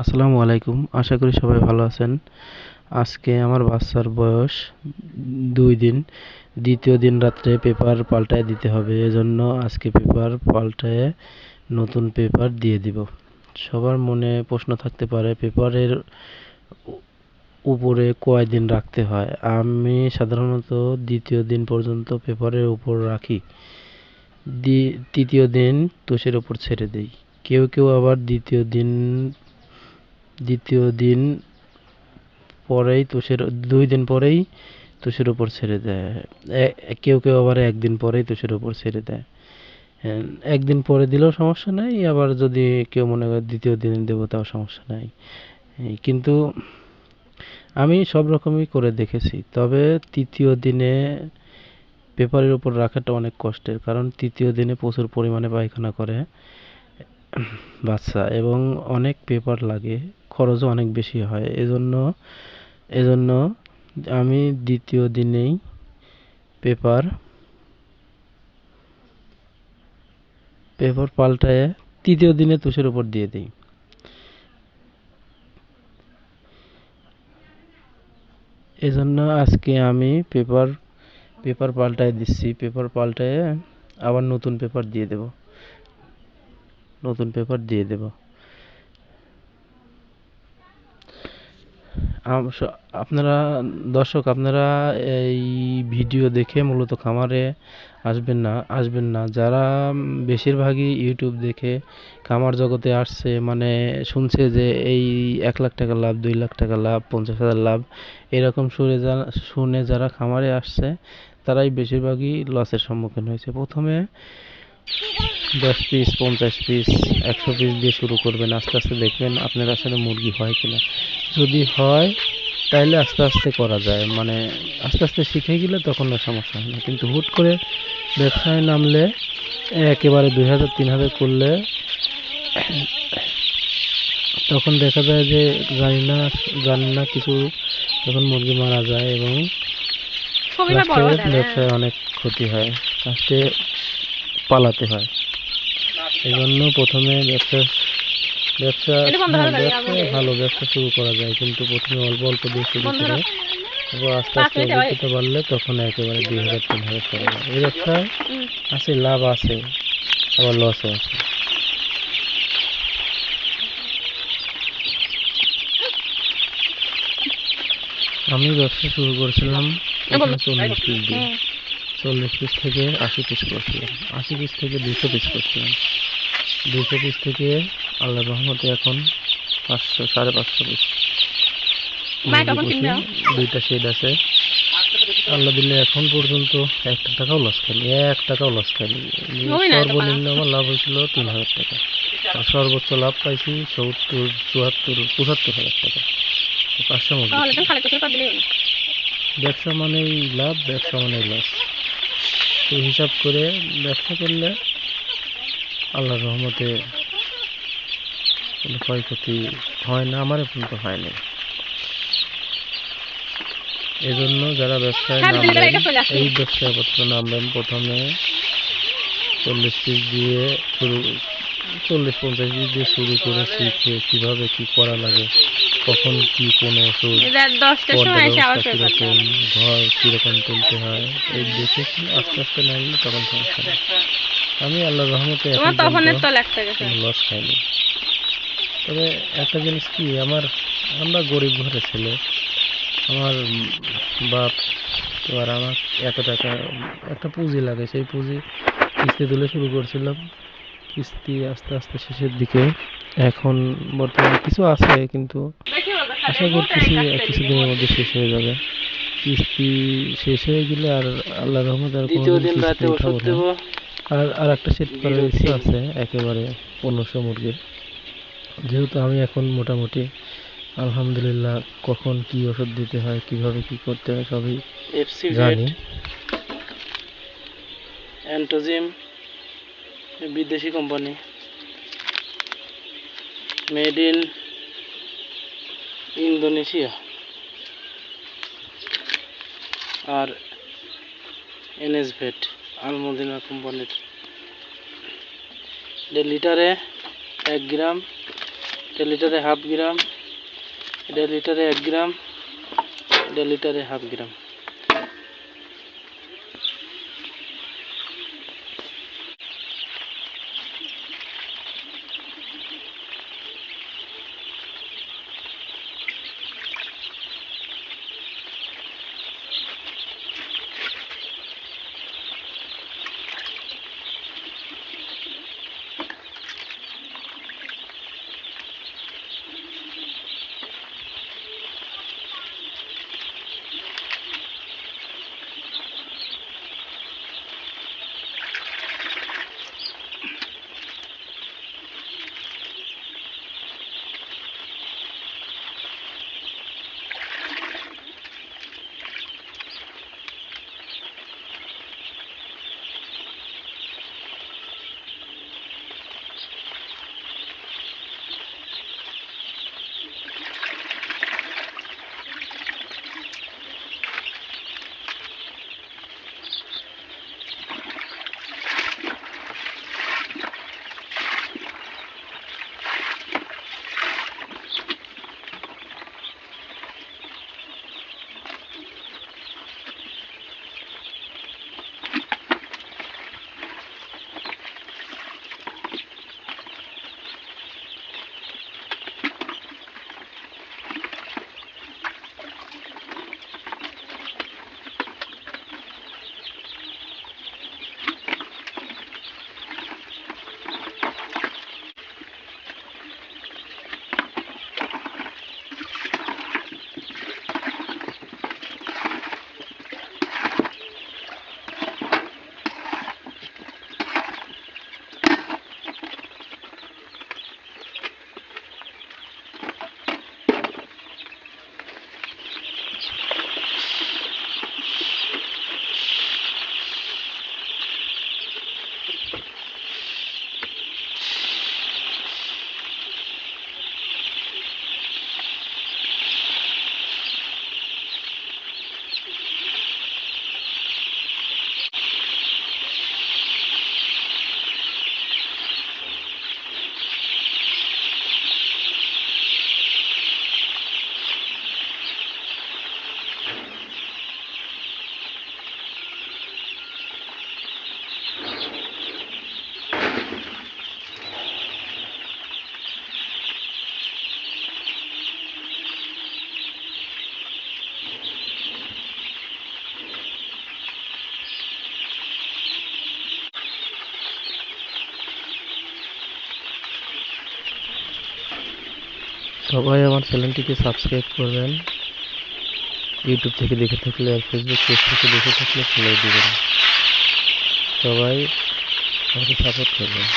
আসসালামু আলাইকুম। আশা করি সবাই ভালো আছেন। আজকে আমার বাচ্চার বয়স দুই দিন। দ্বিতীয় দিন রাত্রে পেপার পাল্টায় দিতে হবে। এজন্য আজকে পেপার পাল্টায় নতুন পেপার দিয়ে দিব। সবার মনে প্রশ্ন থাকতে পারে, পেপারের উপরে কয় দিন রাখতে হয়? আমি সাধারণত দ্বিতীয় দিন পর্যন্ত পেপারের উপর রাখি। তৃতীয় দিন তোষের উপর ছেড়ে দেই। কেউ কেউ আবার দ্বিতীয় দিন দ্বিতীয় দিন পরেই তুষের দুই দিন পরেই তুষের উপর ছেড়ে দেয়। কেউ কেউ আবার একদিন পরেই তুষের উপর ছেড়ে দেয়। হ্যাঁ, একদিন পরে দিলেও সমস্যা নাই আবার যদি কেউ মনে করে দ্বিতীয় দিন দেবো তাও সমস্যা নাই। কিন্তু আমি সব রকমই করে দেখেছি তবে তৃতীয় দিনে পেপারের উপর রাখাটা অনেক কষ্টের কারণ তৃতীয় দিনে প্রচুর পরিমাণে পায়খানা করে বাচ্চা এবং অনেক পেপার লাগে। খরচও অনেক বেশি হয়। এজন্য এজন্য আমি দ্বিতীয় দিনেই পেপার পেপার পাল্টায় তৃতীয় দিনে তুষের উপর দিয়ে দিই। এজন্য আজকে আমি পেপার পেপার পাল্টায় দিচ্ছি। পেপার পাল্টায় আবার নতুন পেপার দিয়ে দেব। নতুন পেপার দিয়ে দেব আম- স- আপনারা দর্শক, আপনারা এই ভিডিও দেখে মূলত খামারে আসবেন না আসবেন না। যারা বেশিরভাগই ইউটিউব দেখে খামার জগতে আসছে মানে শুনছে যে এই এক লাখ টাকা লাভ, দুই লাখ টাকা লাভ, পঞ্চাশ হাজার লাভ, এরকম শুনে যারা শুনে যারা খামারে আসছে, তারাই বেশিরভাগই লসের সম্মুখীন হয়েছে। প্রথমে দশ পিস পঞ্চাশ পিস একশো পিস দিয়ে শুরু করবেন। আস্তে আস্তে দেখবেন আপনার আসলে মুরগি হয় কিনা। যদি হয় তাইলে আস্তে আস্তে করা যায়। মানে আস্তে আস্তে শিখে গেলে তখন আর সমস্যা হয় না। কিন্তু হুট করে ব্যবসায় নামলে একেবারে দুই হাজার তিন হাজার করলে তখন দেখা যায় যে জানি না জানি না কিছু তখন মুরগি মারা যায় এবং হয়ে। ব্যবসায়। অনেক ক্ষতি হয়। লাস্টে পালাতে হয় এই জন্য প্রথমে ব্যবসা ব্যবসা হ্যাঁ, ব্যবসা ভালো ব্যবসা শুরু করা যায় কিন্তু প্রথমে অল্প অল্প দিয়ে শুরু করে তারপর আস্তে আস্তে হয়। অভিজ্ঞতা বাড়লে তখন একেবারে দুই হাজার তিন হাজার করা যায় এই ব্যবসায়। আছে লাভ আছে আবার লসও আছে আমি ব্যবসা শুরু করেছিলাম। চল্লিশ পিস দিয়ে। চল্লিশ পিস থেকে আশি পিস করছিলাম। আশি পিস থেকে দুশো পিস করছিলাম। দুশো পিস থেকে আল্লাহ রহমতে এখন পাঁচশো সাড়ে পাঁচশো পিস? দুইটা শেড আছে। আল্লাহ দিলে এখন পর্যন্ত একটা টাকাও লস খাইনি এক টাকাও লস খাইনি। সর্বনিম্ন আমার লাভ হয়েছিল তিন হাজার টাকা। আর সর্বোচ্চ লাভ পাইছি সত্তর চুয়াত্তর পঁচাত্তর হাজার টাকা। পাঁচশো হলো। ব্যবসা মানেই লাভ ব্যবসা মানেই লস এই হিসাব করে ব্যবসা করলে আল্লাহর রহমতে কোনো ক্ষয়ক্ষতি হয় না আমারও কিন্তু হয়নি এজন্য যারা ব্যবসায় হ্যাঁ, নামবেন এই ব্যবসায় পত্র নামবেন প্রথমে চল্লিশ পিস দিয়ে শুরু চল্লিশ পঞ্চাশ পিস দিয়ে শুরু করে শিখে কীভাবে কী করা লাগে কখন কি কোন ওষুধ কীরকম। ঘর কীরকম তুলতে হয় এই দেখে কি আস্তে আস্তে নামলে তখন সমস্যা নেই। আমি আল্লাহ রহমতে লস খাইনি। তবে একটা জিনিস কি আমার আমরা গরিব ঘরে ছেলে। আমার বাপ এবার আমার এত টাকা একটা পুঁজি লাগে। সেই পুঁজি কিস্তি তুলে শুরু করছিলাম। কিস্তি আস্তে আস্তে শেষের দিকে। এখন বর্তমানে কিছু আছে কিন্তু আশা করতেছি কিছুদিনের মধ্যে শেষ হয়ে যাবে। কিস্তি শেষ হয়ে গেলে আর আল্লাহ রহমত আর দ্বিতীয় কোনোদিন দিন কিস্তি উঠাবো না। আর আর একটা সেট করার। ইচ্ছা আছে একেবারে পনেরোশো মুরগির যেহেতু আমি এখন মোটামুটি আলহামদুলিল্লাহ কখন কি ওষুধ দিতে হয় কীভাবে কি করতে হয় সবই জানি। অ্যান্টোজিম বিদেশি কোম্পানি। মেড ইন ইন্দোনেশিয়া আর এনএস ভেট আলমদিনা কোম্পানির। এটা লিটারে এক গ্রাম এটা লিটারে হাফ গ্রাম এটা লিটারে এক গ্রাম এটা লিটারে হাফ গ্রাম। সবাই আমার চ্যানেলটিকে সাবস্ক্রাইব করবেন। ইউটিউব থেকে দেখে থাকলে আর ফেসবুক পেজ থেকে দেখে থাকলে ফলো দেবেন। সবাই আমাকে সাপোর্ট করবেন।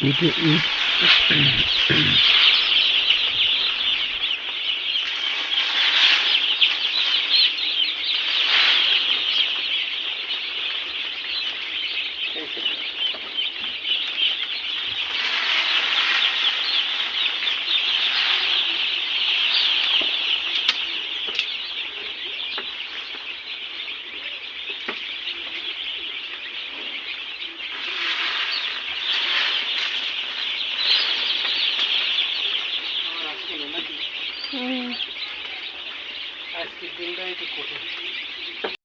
YouTube Çok korkunç.